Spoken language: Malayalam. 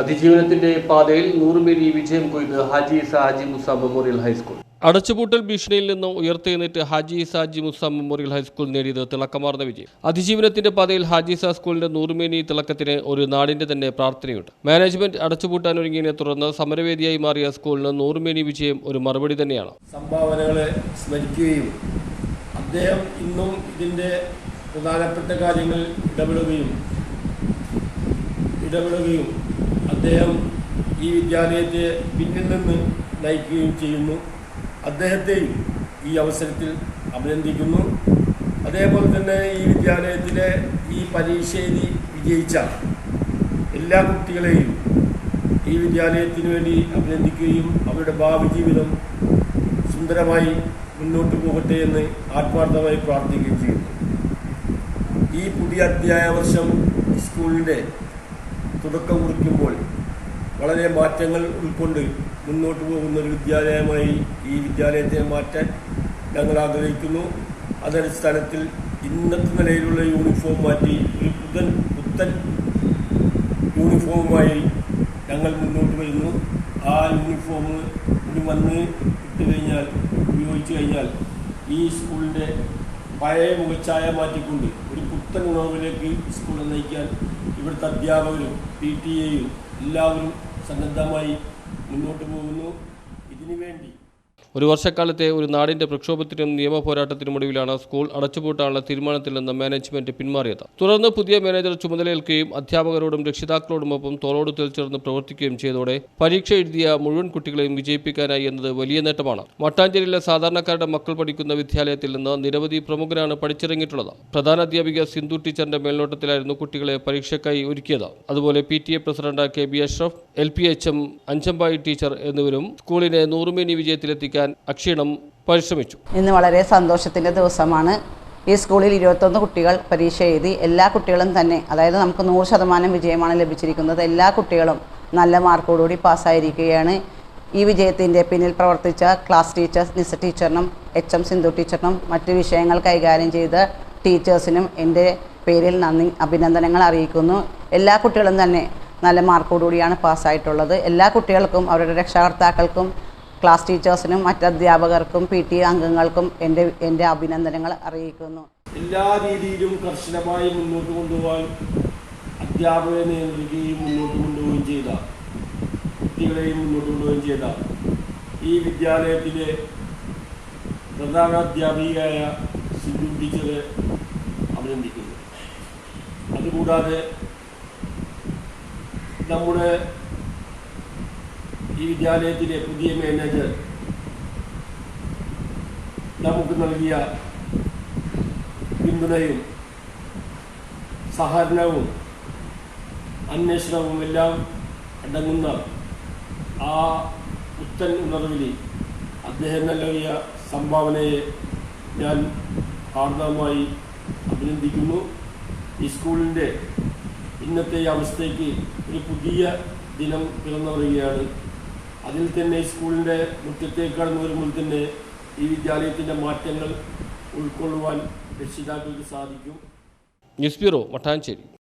അതിജീവനത്തിന്റെ പാതയിൽ നൂറുമേരി വിജയം കൊയ്ത് Haji Saji Musa memorial high school. അടച്ചുപൂട്ടൽ ഭീഷണിയിൽ നിന്നും ഉയർത്തെഴുന്നേറ്റ് Haji Saji Musa memorial high school നേടിയത് തിളക്കമാർന്ന വിജയം. അതിജീവനത്തിന്റെ പാതയിൽ ഹാജി സാ സ്കൂളിന്റെ നൂറുമേനി തിളക്കത്തിന് ഒരു നാടിന്റെ തന്നെ പ്രാർത്ഥനയുണ്ട്. മാനേജ്മെന്റ് അടച്ചുപൂട്ടാൻ ഒരുങ്ങിയതിനെ തുടർന്ന് സമരവേദിയായി മാറിയ സ്കൂളിന് നൂറുമേനി വിജയം ഒരു മറുപടി തന്നെയാണ്. സംഭാവനകളെ സ്മരിക്കുകയും അദ്ദേഹം ഇന്നും ഇതിന്റെ പ്രധാനപ്പെട്ട കാര്യങ്ങളിൽ ഇടപെടുകയും ഇടപെടുകയും അദ്ദേഹം ഈ വിദ്യാലയത്തെ പിന്നിൽ നിന്ന് നയിക്കുകയും ചെയ്യുന്നു. അദ്ദേഹത്തെയും ഈ അവസരത്തിൽ അഭിനന്ദിക്കുന്നു. അതേപോലെ തന്നെ ഈ വിദ്യാലയത്തിലെ ഈ പരീക്ഷയിൽ വിജയിച്ച എല്ലാ കുട്ടികളെയും ഈ വിദ്യാലയത്തിന് വേണ്ടി അഭിനന്ദിക്കുകയും അവരുടെ ഭാവി ജീവിതം സുന്ദരമായി മുന്നോട്ട് പോകട്ടെ എന്ന് ആത്മാർത്ഥമായി പ്രാർത്ഥിക്കുകയും ചെയ്യുന്നു. ഈ പുതിയ അധ്യായ വർഷം സ്കൂളിന്റെ തുടക്കം കുറിക്കുമ്പോൾ വളരെ മാറ്റങ്ങൾ ഉൾക്കൊണ്ട് മുന്നോട്ട് പോകുന്ന ഒരു വിദ്യാലയമായി ഈ വിദ്യാലയത്തെ മാറ്റാൻ ഞങ്ങൾ ആഗ്രഹിക്കുന്നു. അതടിസ്ഥാനത്തിൽ ഇന്നത്തെ നിലയിലുള്ള യൂണിഫോം മാറ്റി ഒരു പുതൻ പുത്തൻ യൂണിഫോമുമായി ഞങ്ങൾ മുന്നോട്ട് വരുന്നു. ആ യൂണിഫോം ഇനി വന്ന് ഇട്ട് കഴിഞ്ഞാൽ ഉപയോഗിച്ച് കഴിഞ്ഞാൽ ഈ സ്കൂളിന്റെ പഴയ മുഖച്ഛായ മാറ്റിക്കൊണ്ട് ഒരു പുത്തൻ ഉണർവിലേക്ക് സ്കൂളിൽ നയിക്കാൻ ഇവിടുത്തെ അധ്യാപകരും പി ടി എയും എല്ലാവരും സന്നദ്ധമായി മുന്നോട്ട് പോകുന്നു. ഇതിനു വേണ്ടി ഒരു വർഷക്കാലത്തെ ഒരു നാടിന്റെ പ്രക്ഷോഭത്തിനും നിയമ പോരാട്ടത്തിനുമൊടുവിലാണ് സ്കൂൾ അടച്ചുപൂട്ടാനുള്ള തീരുമാനത്തിൽ നിന്ന് മാനേജ്മെന്റ് പിന്മാറിയത്. തുടർന്ന് പുതിയ മാനേജർ ചുമതലയേൽക്കുകയും അധ്യാപകരോടും രക്ഷിതാക്കളോടുമൊപ്പം തോളോടുത്തിൽ ചേർന്ന് പ്രവർത്തിക്കുകയും ചെയ്തതോടെ പരീക്ഷ എഴുതിയ മുഴുവൻ കുട്ടികളെയും വിജയിപ്പിക്കാനായി എന്നത് വലിയ നേട്ടമാണ്. മട്ടാഞ്ചേരിയിലെ സാധാരണക്കാരുടെ മക്കൾ പഠിക്കുന്ന വിദ്യാലയത്തിൽ നിന്ന് നിരവധി പ്രമുഖരാണ് പഠിച്ചിറങ്ങിയിട്ടുള്ളത്. പ്രധാന അധ്യാപിക സിന്ധു ടീച്ചറിന്റെ മേൽനോട്ടത്തിലായിരുന്നു കുട്ടികളെ പരീക്ഷയ്ക്കായി ഒരുക്കിയത്. അതുപോലെ P T A president K B Ashraf L P H M Anchampayi teacher എന്നിവരും സ്കൂളിനെ നൂറുമേനി വിജയത്തിലെത്തിക്കാൻ അക്ഷീണം പരിശ്രമിച്ചു. ഇന്ന് വളരെ സന്തോഷത്തിന്റെ ദിവസമാണ്. ഈ സ്കൂളിൽ ഇരുപത്തൊന്ന് കുട്ടികൾ പരീക്ഷ എഴുതി എല്ലാ കുട്ടികളും തന്നെ അതായത് നമുക്ക് നൂറ് ശതമാനം വിജയമാണ് ലഭിച്ചിരിക്കുന്നത്. എല്ലാ കുട്ടികളും നല്ല മാർക്കോടുകൂടി പാസ്സായിരിക്കുകയാണ്. ഈ വിജയത്തിന്റെ പിന്നിൽ പ്രവർത്തിച്ച ക്ലാസ് ടീച്ചർ നിസ ടീച്ചറിനും എച്ച് എം സിന്ധു ടീച്ചറിനും മറ്റ് വിഷയങ്ങൾ കൈകാര്യം ചെയ്ത ടീച്ചേഴ്സിനും എന്റെ പേരിൽ നന്ദി അഭിനന്ദനങ്ങൾ അറിയിക്കുന്നു. എല്ലാ കുട്ടികളും തന്നെ നല്ല മാർക്കോടുകൂടിയാണ് പാസ്സായിട്ടുള്ളത്. എല്ലാ കുട്ടികൾക്കും അവരുടെ രക്ഷകർത്താക്കൾക്കും ക്ലാസ് ടീച്ചേഴ്സിനും മറ്റ് അധ്യാപകർക്കും പി ടി അംഗങ്ങൾക്കും എന്റെ എന്റെ അഭിനന്ദനങ്ങൾ അറിയിക്കുന്നു. എല്ലാ രീതിയിലും കർശനമായി മുന്നോട്ട് കൊണ്ടുപോകാൻ അധ്യാപകരെ നിയന്ത്രിക്കുകയും മുന്നോട്ട് കൊണ്ടുപോവുകയും ചെയ്ത കുട്ടികളെയും മുന്നോട്ട് കൊണ്ടുപോവുകയും ചെയ്ത ഈ വിദ്യാലയത്തിലെ പ്രധാന അധ്യാപികയായ സിന്ധു ടീച്ചറെ അഭിനന്ദിക്കുന്നു. അതുകൂടാതെ നമ്മുടെ ഈ വിദ്യാലയത്തിലെ പുതിയ മാനേജർ നമുക്ക് നൽകിയ പിന്തുണയും സഹകരണവും അന്വേഷണവും എല്ലാം അടങ്ങുന്ന ആ പുത്തൻ ഉണർവിൽ അദ്ദേഹം നൽകിയ സംഭാവനയെ ഞാൻ ആർദ്രമായി അഭിനന്ദിക്കുന്നു. ഈ സ്കൂളിന്റെ ഇന്നത്തെ അവസ്ഥയ്ക്ക് ഒരു പുതിയ ദിനം പിറന്നു വരികയാണ് അതിൽ തന്നെ സ്കൂളിന്റെ മുറ്റത്തേക്ക് കടന്നു വരുമ്പോൾ തന്നെ ഈ വിദ്യാലയത്തിന്റെ മാറ്റങ്ങൾ ഉൾക്കൊള്ളുവാൻ രക്ഷിതാക്കൾക്ക് സാധിക്കും. News bureau Mattancherry